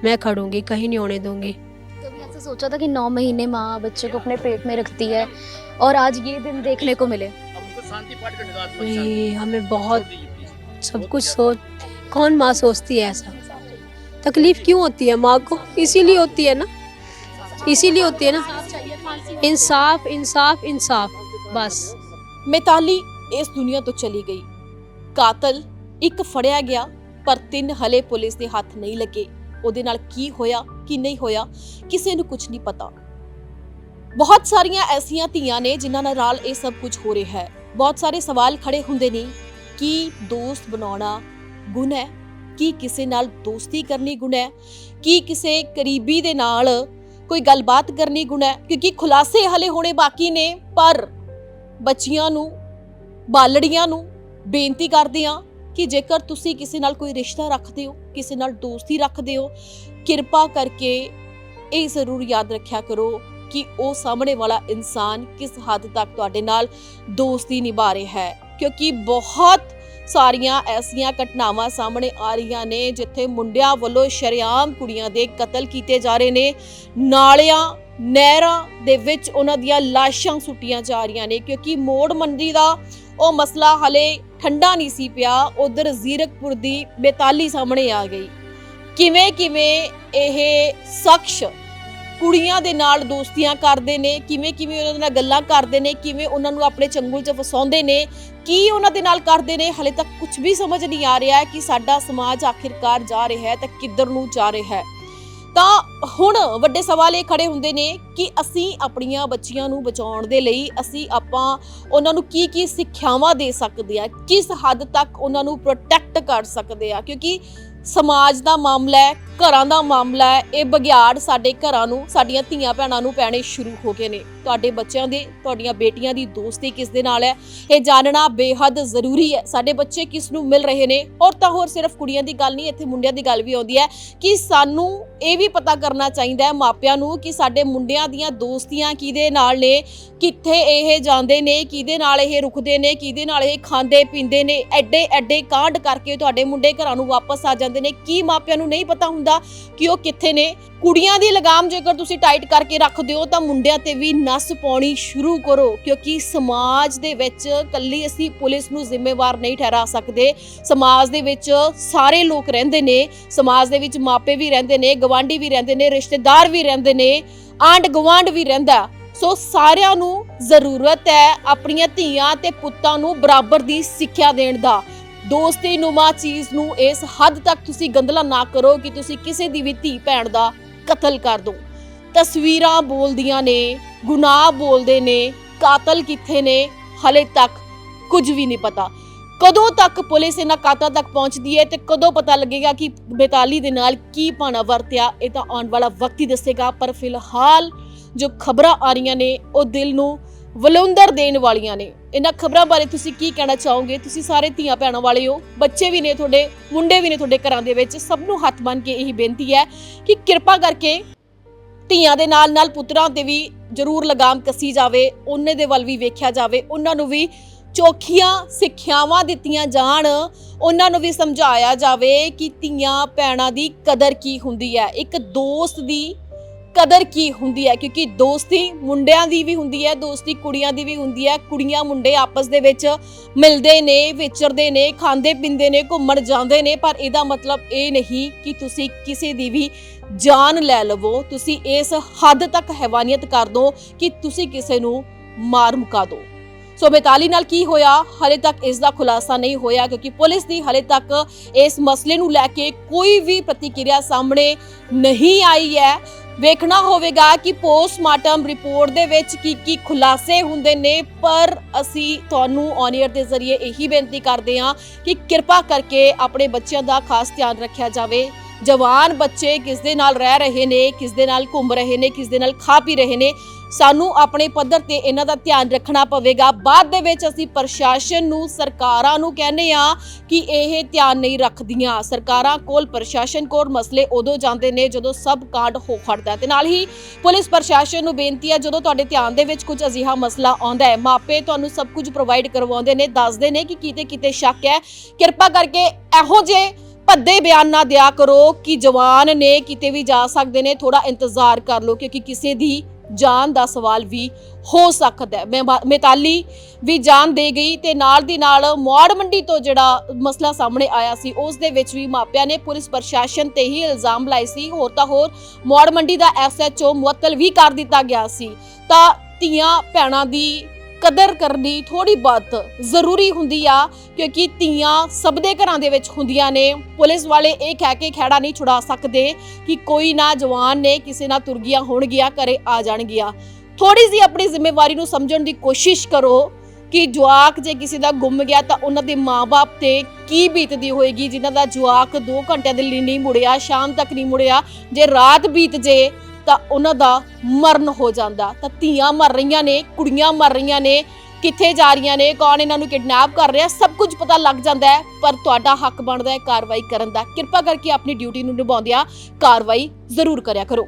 मैं खड़ूंगी कहीं नहीं होने दूंगी कभी ऐसा सोचा था कि नौ महीने माँ बच्चे को अपने पेट में रखती है और आज ये दिन देखने को मिले नहीं हमें बहुत सब कुछ सोच कौन माँ सोचती है ऐसा तकलीफ क्यों होती है माँ को इसीलिए होती है ना इसीलिए होती है ना इंसाफ इंसाफ इंसाफ बस ਮਿਤਾਲੀ ਇਸ ਦੁਨੀਆ ਤੋਂ ਚਲੀ ਗਈ ਕਾਤਲ ਇੱਕ ਫੜਿਆ ਗਿਆ ਪਰ ਤਿੰਨ ਹਲੇ ਪੁਲਿਸ ਦੇ ਹੱਥ ਨਹੀਂ ਲੱਗੇ ਉਹਦੇ ਨਾਲ ਕੀ ਹੋਇਆ, ਕੀ ਨਹੀਂ ਹੋਇਆ, ਕਿਸੇ ਨੂੰ ਕੁਝ ਨਹੀਂ ਪਤਾ। ਬਹੁਤ ਸਾਰੀਆਂ ਐਸੀਆਂ ਧੀਆਂ ਨੇ ਜਿਨ੍ਹਾਂ ਨਾਲ ਇਹ ਸਭ ਕੁਝ ਹੋ ਰਿਹਾ ਹੈ। ਬਹੁਤ ਸਾਰੇ ਸਵਾਲ ਖੜੇ ਹੁੰਦੇ ਨੇ, ਕੀ ਦੋਸਤ ਬਣਾਉਣਾ ਗੁਨਾਹ ਹੈ? ਕੀ ਕਿਸੇ ਨਾਲ ਦੋਸਤੀ ਕਰਨੀ ਗੁਨਾਹ ਹੈ? ਕੀ ਕਿਸੇ ਕਰੀਬੀ ਦੇ ਨਾਲ ਕੋਈ ਗੱਲਬਾਤ ਕਰਨੀ ਗੁਨਾਹ ਹੈ? ਕਿਉਂਕਿ ਖੁਲਾਸੇ ਹਲੇ ਹੋਣੇ ਬਾਕੀ ਨੇ, ਪਰ ਬੱਚੀਆਂ ਨੂੰ, ਬਾਲੜੀਆਂ ਨੂੰ ਬੇਨਤੀ ਕਰਦੇ ਹਾਂ ਕਿ ਜੇਕਰ ਤੁਸੀਂ ਕਿਸੇ ਨਾਲ ਕੋਈ ਰਿਸ਼ਤਾ ਰੱਖਦੇ ਹੋ, ਕਿਸੇ ਨਾਲ ਦੋਸਤੀ ਰੱਖਦੇ ਹੋ, ਕਿਰਪਾ ਕਰਕੇ ਇਹ ਜ਼ਰੂਰ ਯਾਦ ਰੱਖਿਆ ਕਰੋ ਕਿ ਉਹ ਸਾਹਮਣੇ ਵਾਲਾ ਇਨਸਾਨ ਕਿਸ ਹੱਦ ਤੱਕ ਤੁਹਾਡੇ ਨਾਲ ਦੋਸਤੀ ਨਿਭਾ ਰਿਹਾ ਹੈ। ਕਿਉਂਕਿ ਬਹੁਤ ਸਾਰੀਆਂ ਐਸੀਆਂ ਘਟਨਾਵਾਂ ਸਾਹਮਣੇ ਆ ਰਹੀਆਂ ਨੇ, ਜਿੱਥੇ ਮੁੰਡਿਆਂ ਵੱਲੋਂ ਸ਼ਰੇਆਮ ਕੁੜੀਆਂ ਦੇ ਕਤਲ ਕੀਤੇ ਜਾ ਰਹੇ ਨੇ। ਨਾਲਿਆਂ, ਨਹਿਰਾਂ ਦੇ ਵਿੱਚ ਉਹਨਾਂ ਦੀਆਂ ਲਾਸ਼ਾਂ ਸੁੱਟੀਆਂ ਜਾ ਰਹੀਆਂ ਨੇ, ਕਿਉਂਕਿ ਮੋੜ ਮੰਡੀ ਦਾ ਉਹ ਮਸਲਾ ਹਲੇ ਠੰਡਾ ਨਹੀਂ ਸੀ ਪਿਆ, ਉਧਰ ਜ਼ੀਰਕਪੁਰ ਦੀ ਬੇਤਾਲੀ ਸਾਹਮਣੇ ਆ ਗਈ। ਕਿਵੇਂ ਕਿਵੇਂ ਇਹ ਸ਼ਖਸ ਕੁੜੀਆਂ ਦੇ ਨਾਲ ਦੋਸਤੀਆਂ ਕਰਦੇ ਨੇ, ਕਿਵੇਂ ਕਿਵੇਂ ਉਹਨਾਂ ਦੇ ਨਾਲ ਗੱਲਾਂ ਕਰਦੇ ਨੇ, ਕਿਵੇਂ ਉਹਨਾਂ ਨੂੰ ਆਪਣੇ ਚੰਗੁਲ 'ਚ ਫਸਾਉਂਦੇ ਨੇ, ਕੀ ਉਹਨਾਂ ਦੇ ਨਾਲ ਕਰਦੇ ਨੇ, ਹਲੇ ਤੱਕ ਕੁਝ ਵੀ ਸਮਝ ਨਹੀਂ ਆ ਰਿਹਾ ਕਿ ਸਾਡਾ ਸਮਾਜ ਆਖਿਰਕਾਰ ਜਾ ਰਿਹਾ ਹੈ ਤਾਂ ਕਿੱਧਰ ਨੂੰ ਜਾ ਰਿਹਾ ਹੈ। ਤਾਂ ਹੁਣ ਵੱਡੇ ਸਵਾਲ ਇਹ ਖੜੇ ਹੁੰਦੇ ਨੇ ਕਿ ਅਸੀਂ ਆਪਣੀਆਂ ਬੱਚੀਆਂ ਨੂੰ ਬਚਾਉਣ ਦੇ ਲਈ ਅਸੀਂ ਆਪਾਂ ਉਹਨਾਂ ਨੂੰ ਕੀ ਕੀ ਸਿੱਖਿਆਵਾਂ ਦੇ ਸਕਦੇ ਆ, ਕਿਸ ਹੱਦ ਤੱਕ ਉਹਨਾਂ ਨੂੰ ਪ੍ਰੋਟੈਕਟ ਕਰ ਸਕਦੇ ਆ? ਕਿਉਂਕਿ ਸਮਾਜ ਦਾ ਮਾਮਲਾ ਹੈ, ਘਰਾਂ ਦਾ ਮਾਮਲਾ ਹੈ, ਇਹ ਬਗਿਆੜ ਸਾਡੇ ਘਰਾਂ ਨੂੰ, ਸਾਡੀਆਂ ਧੀਆਂ ਭੈਣਾਂ ਨੂੰ ਪੈਣੇ ਸ਼ੁਰੂ ਹੋ ਗਏ ਨੇ। ਤੁਹਾਡੇ ਬੱਚਿਆਂ ਦੇ, ਤੁਹਾਡੀਆਂ ਬੇਟੀਆਂ ਦੀ ਦੋਸਤੀ ਕਿਸ ਦੇ ਨਾਲ ਹੈ? ਇਹ ਜਾਣਨਾ ਬੇਹੱਦ ਜ਼ਰੂਰੀ ਹੈ। ਸਾਡੇ ਬੱਚੇ ਕਿਸ ਨੂੰ ਮਿਲ ਰਹੇ ਨੇ? ਔਰ ਤਾਂ ਹੋਰ ਸਿਰਫ ਕੁੜੀਆਂ ਦੀ ਗੱਲ ਨਹੀਂ, ਇੱਥੇ ਮੁੰਡਿਆਂ ਦੀ ਗੱਲ ਵੀ ਆਉਂਦੀ ਹੈ ਕਿ ਸਾਨੂੰ ਇਹ ਵੀ ਪਤਾ ਕਰਨਾ ਚਾਹੀਦਾ ਹੈ ਮਾਪਿਆਂ ਨੂੰ ਕਿ ਸਾਡੇ ਮੁੰਡਿਆਂ ਦੀਆਂ ਦੋਸਤੀਆਂ ਕਿਹਦੇ ਨਾਲ ਨੇ, ਕਿੱਥੇ ਇਹ ਜਾਂਦੇ ਨੇ, ਕਿਹਦੇ ਨਾਲ ਇਹ ਰੁਕਦੇ ਨੇ, ਕਿਹਦੇ ਨਾਲ ਇਹ ਖਾਂਦੇ ਪੀਂਦੇ ਨੇ ਐਡੇ ਐਡੇ ਕਾਂਡ ਕਰਕੇ ਤੁਹਾਡੇ ਮੁੰਡੇ ਘਰਾਂ ਨੂੰ ਵਾਪਸ ਆ ਜਾਂਦੇ ਨੇ, ਕੀ ਮਾਪਿਆਂ ਨੂੰ ਨਹੀਂ ਪਤਾ ਹੁੰਦਾ ਕਿ ਉਹ ਕਿੱਥੇ ਨੇ? ਕੁੜੀਆਂ ਦੀ ਲਗਾਮ ਜੇਕਰ ਤੁਸੀਂ ਟਾਈਟ ਕਰਕੇ ਰੱਖਦੇ ਹੋ ਤਾਂ ਮੁੰਡਿਆਂ ਤੇ ਵੀ ਨਸ ਪਾਉਣੀ ਸ਼ੁਰੂ ਕਰੋ, ਕਿਉਂਕਿ ਸਮਾਜ ਦੇ ਵਿੱਚ ਕੱਲੀ ਅਸੀਂ ਪੁਲਿਸ ਨੂੰ ਜ਼ਿੰਮੇਵਾਰ ਨਹੀਂ ਠਹਿਰਾ ਸਕਦੇ। ਸਮਾਜ ਦੇ ਵਿੱਚ ਸਾਰੇ ਲੋਕ ਰਹਿੰਦੇ ਨੇ, ਸਮਾਜ ਦੇ ਵਿੱਚ ਮਾਪੇ ਵੀ ਰਹਿੰਦੇ ਨੇ ਗਵਾਂਢੀ ਵੀ ਰਹਿੰਦੇ ਨੇ, ਰਿਸ਼ਤੇਦਾਰ ਵੀ ਰਹਿੰਦੇ ਨੇ ਆਂਡ ਗਵਾਂਢ ਵੀ ਰਹਿੰਦਾ। ਸੋ ਸਾਰਿਆਂ ਨੂੰ ਜ਼ਰੂਰਤ ਹੈ ਆਪਣੀਆਂ ਧੀਆਂ ਤੇ ਪੁੱਤਾਂ ਨੂੰ ਬਰਾਬਰ ਦੀ ਸਿੱਖਿਆ ਦੇਣ ਦਾ। ਦੋਸਤੀ ਨੂਮਾ ਚੀਜ਼ ਨੂੰ ਇਸ ਹੱਦ ਤੱਕ ਤੁਸੀਂ ਗੰਦਲਾ ਨਾ ਕਰੋ ਕਿ ਤੁਸੀਂ ਕਿਸੇ ਦੀ ਵੀ ਧੀ ਭੈਣ ਦਾ ਕਤਲ ਕਰ ਦੋ। ਤਸਵੀਰਾਂ ਬੋਲਦੀਆਂ ਨੇ, ਗੁਨਾਹ ਬੋਲਦੇ ਨੇ, ਕਾਤਲ ਕਿੱਥੇ ਨੇ, ਹਲੇ ਤੱਕ ਕੁਝ ਵੀ ਨਹੀਂ ਪਤਾ। ਕਦੋਂ ਤੱਕ ਪੁਲਿਸ ਇਹਨਾਂ ਕਾਤਲਾਂ ਤੱਕ ਪਹੁੰਚਦੀ ਹੈ ਤੇ ਕਦੋਂ ਪਤਾ ਲੱਗੇਗਾ ਕਿ ਬੇਤਾਲੀ ਦੇ ਨਾਲ ਕੀ ਪਾਣਾ ਵਰਤਿਆ, ਇਹ ਤਾਂ ਆਉਣ ਵਾਲਾ ਵਕਤ ਹੀ ਦੱਸੇਗਾ। ਪਰ ਫਿਲਹਾਲ ਜੋ ਖਬਰਾਂ ਆ ਰਹੀਆਂ ਨੇ, ਉਹ ਦਿਲ ਨੂੰ ਵਲੁੰਦਰ ਦੇਣ ਵਾਲੀਆਂ ਨੇ। ਇਹਨਾਂ ਖਬਰਾਂ ਬਾਰੇ ਤੁਸੀਂ ਕੀ ਕਹਿਣਾ ਚਾਹੋਗੇ? ਤੁਸੀਂ ਸਾਰੇ ਧੀਆਂ ਭੈਣਾਂ ਵਾਲੇ ਹੋ, ਬੱਚੇ ਵੀ ਨੇ ਤੁਹਾਡੇ, ਮੁੰਡੇ ਵੀ ਨੇ ਤੁਹਾਡੇ ਘਰਾਂ ਦੇ ਵਿੱਚ। ਸਭ ਨੂੰ ਹੱਥ ਬੰਨ ਕੇ ਇਹੀ ਬੇਨਤੀ ਹੈ ਕਿ ਕਿਰਪਾ ਕਰਕੇ ਧੀਆਂ ਦੇ ਨਾਲ ਨਾਲ ਪੁੱਤਰਾਂ ਤੇ ਵੀ ਜ਼ਰੂਰ ਲਗਾਮ ਕੱਸੀ ਜਾਵੇ, ਉਹਨਾਂ ਦੇ ਵੱਲ ਵੀ ਵੇਖਿਆ ਜਾਵੇ। ਉਹਨਾਂ ਨੂੰ ਵੀ ਚੋਖੀਆਂ ਸਿੱਖਿਆਵਾਂ ਦਿੱਤੀਆਂ ਜਾਣ। ਉਹਨਾਂ ਨੂੰ ਵੀ ਸਮਝਾਇਆ ਜਾਵੇ ਕਿ ਧੀਆਂ ਭੈਣਾਂ ਦੀ ਕਦਰ ਕੀ ਹੁੰਦੀ ਹੈ। ਇੱਕ ਦੋਸਤ ਦੀ ਕਦਰ ਕੀ ਹੁੰਦੀ ਹੈ? ਕਿਉਂਕਿ ਦੋਸਤੀ ਮੁੰਡਿਆਂ ਦੀ ਵੀ ਹੁੰਦੀ ਹੈ, ਦੋਸਤੀ ਕੁੜੀਆਂ ਦੀ ਵੀ ਹੁੰਦੀ ਹੈ। ਕੁੜੀਆਂ ਮੁੰਡੇ ਆਪਸ ਦੇ ਵਿੱਚ ਮਿਲਦੇ ਨੇ, ਵਿਚਰਦੇ ਨੇ, ਖਾਂਦੇ ਪੀਂਦੇ ਨੇ, ਘੁੰਮਣ ਜਾਂਦੇ ਨੇ, ਪਰ ਇਹਦਾ ਮਤਲਬ ਇਹ ਨਹੀਂ ਕਿ ਤੁਸੀਂ ਕਿਸੇ ਦੀ ਵੀ ਜਾਨ ਲੈ ਲਵੋ। ਤੁਸੀਂ ਇਸ ਹੱਦ ਤੱਕ ਹੈਵਾਨੀਅਤ ਕਰ ਦੋ ਕਿ ਤੁਸੀਂ ਕਿਸੇ ਨੂੰ ਮਾਰ ਮੁਕਾ ਦੋ। ਸੋ ਬੇਤਾਲੀ ਨਾਲ ਕੀ ਹੋਇਆ? ਹਲੇ ਤੱਕ ਇਸ ਦਾ ਖੁਲਾਸਾ ਨਹੀਂ ਹੋਇਆ ਕਿਉਂਕਿ ਪੁਲਿਸ ਦੀ ਹਲੇ ਤੱਕ ਇਸ ਮਸਲੇ ਨੂੰ ਲੈ ਕੇ ਕੋਈ ਵੀ ਪ੍ਰਤੀਕਿਰਿਆ ਸਾਹਮਣੇ ਨਹੀਂ ਆਈ ਹੈ। ਵੇਖਣਾ ਹੋਵੇਗਾ ਕਿ ਪੋਸਟਮਾਰਟਮ ਰਿਪੋਰਟ ਦੇ ਵਿੱਚ ਕੀ ਕੀ ਖੁਲਾਸੇ ਹੁੰਦੇ ਨੇ, ਪਰ ਅਸੀਂ ਤੁਹਾਨੂੰ ਔਨੀਅਰ ਦੇ ਜ਼ਰੀਏ ਇਹੀ ਬੇਨਤੀ ਕਰਦੇ ਹਾਂ ਕਿ ਕਿਰਪਾ ਕਰਕੇ ਆਪਣੇ ਬੱਚਿਆਂ ਦਾ ਖਾਸ ਧਿਆਨ ਰੱਖਿਆ ਜਾਵੇ। ਜਵਾਨ ਬੱਚੇ ਕਿਸ ਦੇ ਨਾਲ ਰਹਿ ਰਹੇ ਨੇ, ਕਿਸ ਦੇ ਨਾਲ ਘੁੰਮ ਰਹੇ ਨੇ, ਕਿਸ ਦੇ ਨਾਲ ਖਾ ਪੀ ਰਹੇ ਨੇ, ਸਾਨੂੰ ਆਪਣੇ ਪੱਧਰ ਤੇ ਇਹਨਾਂ ਦਾ ਧਿਆਨ ਰੱਖਣਾ ਪਵੇਗਾ। ਬਾਅਦ ਦੇ ਵਿੱਚ ਅਸੀਂ ਪ੍ਰਸ਼ਾਸਨ ਨੂੰ, ਸਰਕਾਰਾਂ ਨੂੰ ਕਹਿੰਦੇ ਆ ਕਿ ਇਹ ਧਿਆਨ ਨਹੀਂ ਰੱਖਦੀਆਂ। ਸਰਕਾਰਾਂ ਕੋਲ ਪ੍ਰਸ਼ਾਸਨ ਕੋਲ ਮਸਲੇ ਉਦੋਂ ਜਾਂਦੇ ਨੇ ਜਦੋਂ ਸਭ ਕਾਂਡ ਹੋ ਖੜਦਾ ਹੈ। ਤੇ ਨਾਲ ਹੀ ਪੁਲਿਸ ਪ੍ਰਸ਼ਾਸਨ ਨੂੰ ਬੇਨਤੀ ਹੈ, ਜਦੋਂ ਤੁਹਾਡੇ ਧਿਆਨ ਦੇ ਵਿੱਚ ਕੁਝ ਅਜਿਹਾ ਮਸਲਾ ਆਉਂਦਾ ਹੈ, ਮਾਪੇ ਤੁਹਾਨੂੰ ਸਭ ਕੁਝ ਪ੍ਰੋਵਾਈਡ ਕਰਵਾਉਂਦੇ ਨੇ, ਦੱਸਦੇ ਨੇ ਕਿ ਕਿਤੇ ਕਿਤੇ ਸ਼ੱਕ ਹੈ। ਕਿਰਪਾ ਕਰਕੇ ਇਹੋ ਜਿਹੇ ਭੱਦੇ ਬਿਆਨ ਨਾ ਦਿਆ ਕਰੋ ਕਿ ਜਵਾਨ ਨੇ ਕਿਤੇ ਵੀ ਜਾ ਸਕਦੇ ਨੇ ਥੋੜਾ ਇੰਤਜ਼ਾਰ ਕਰ ਲਓ ਕਿਉਂਕਿ ਕਿਸੇ ਦੀ ਜਾਨ ਦਾ ਸਵਾਲ ਵੀ ਹੋ ਸਕਦਾ ਹੈ। ਮਿਤਾਲੀ ਵੀ ਜਾਨ ਦੇ ਗਈ ਤੇ ਨਾਲ ਦੀ ਨਾਲ ਮੌੜ ਮੰਡੀ ਤੋਂ ਜਿਹੜਾ ਮਸਲਾ ਸਾਹਮਣੇ ਆਇਆ ਸੀ, ਉਸ ਦੇ ਵਿੱਚ ਵੀ ਮਾਪਿਆਂ ਨੇ ਪੁਲਿਸ ਪ੍ਰਸ਼ਾਸਨ ਤੇ ਹੀ ਇਲਜ਼ਾਮ ਲਾਏ ਸੀ। ਹੋਰ ਤਾਂ ਹੋਰ, ਮੌੜ ਮੰਡੀ ਦਾ ਐਸਐਚਓ ਮੁਅੱਤਲ ਵੀ ਕਰ ਦਿੱਤਾ ਗਿਆ ਸੀ। ਤਾਂ ਧੀਆਂ ਭੈਣਾਂ ਦੀ ਕਦਰ ਕਰਨੀ ਥੋੜੀ ਬਹੁਤ ਜ਼ਰੂਰੀ ਹੁੰਦੀ ਆ, ਕਿਉਂਕਿ ਧੀਆਂ ਸਭ ਦੇ ਘਰਾਂ ਦੇ ਵਿੱਚ ਹੁੰਦੀਆਂ ਨੇ। ਪੁਲਿਸ ਵਾਲੇ ਇਹ ਕਹਿ ਕੇ ਖਹਿੜਾ ਨਹੀਂ ਛੁਡਾ ਸਕਦੇ ਕਿ ਕੋਈ ਨਾ ਜਵਾਨ ਨੇ ਕਿਸੇ ਨਾਲ ਤੁਰਗੀਆਂ ਹੋਣਗੀਆਂ, ਘਰੇ ਆ ਜਾਣਗੀਆਂ। ਥੋੜੀ ਜਿਹੀ ਆਪਣੀ ਜ਼ਿੰਮੇਵਾਰੀ ਨੂੰ ਸਮਝਣ ਦੀ ਕੋਸ਼ਿਸ਼ ਕਰੋ ਕਿ ਜਵਾਕ ਜੇ ਕਿਸੇ ਦਾ ਗੁੰਮ ਗਿਆ ਤਾਂ ਉਹਨਾਂ ਦੇ ਮਾਪੇ ਤੇ ਕੀ ਬੀਤਦੀ ਹੋਏਗੀ? ਜਿਨ੍ਹਾਂ ਦਾ ਜਵਾਕ 2 ਘੰਟਿਆਂ ਦੇ ਲਈ ਨਹੀਂ ਮੁੜਿਆ, ਸ਼ਾਮ ਤੱਕ ਨਹੀਂ ਮੁੜਿਆ, ਜੇ ਰਾਤ ਬੀਤ ਜੇ ਤਾਂ ਉਹਨਾਂ ਦਾ ਮਰਨ ਹੋ ਜਾਂਦਾ। ਤਾਂ ਧੀਆਂ ਮਰ ਰਹੀਆਂ ਨੇ, ਕੁੜੀਆਂ ਮਰ ਰਹੀਆਂ ਨੇ, ਕਿੱਥੇ ਜਾ ਰਹੀਆਂ ਨੇ, ਕੌਣ ਇਹਨਾਂ ਨੂੰ ਕਿਡਨੈਪ ਕਰ ਰਿਹਾ, ਸਭ ਕੁਝ ਪਤਾ ਲੱਗ ਜਾਂਦਾ ਹੈ, ਪਰ ਤੁਹਾਡਾ ਹੱਕ ਬਣਦਾ ਹੈ ਕਾਰਵਾਈ ਕਰਨ ਦਾ। ਕਿਰਪਾ ਕਰਕੇ ਆਪਣੀ ਡਿਊਟੀ ਨੂੰ ਨਿਭਾਉਂਦਿਆਂ ਕਾਰਵਾਈ ਜ਼ਰੂਰ ਕਰਿਆ ਕਰੋ।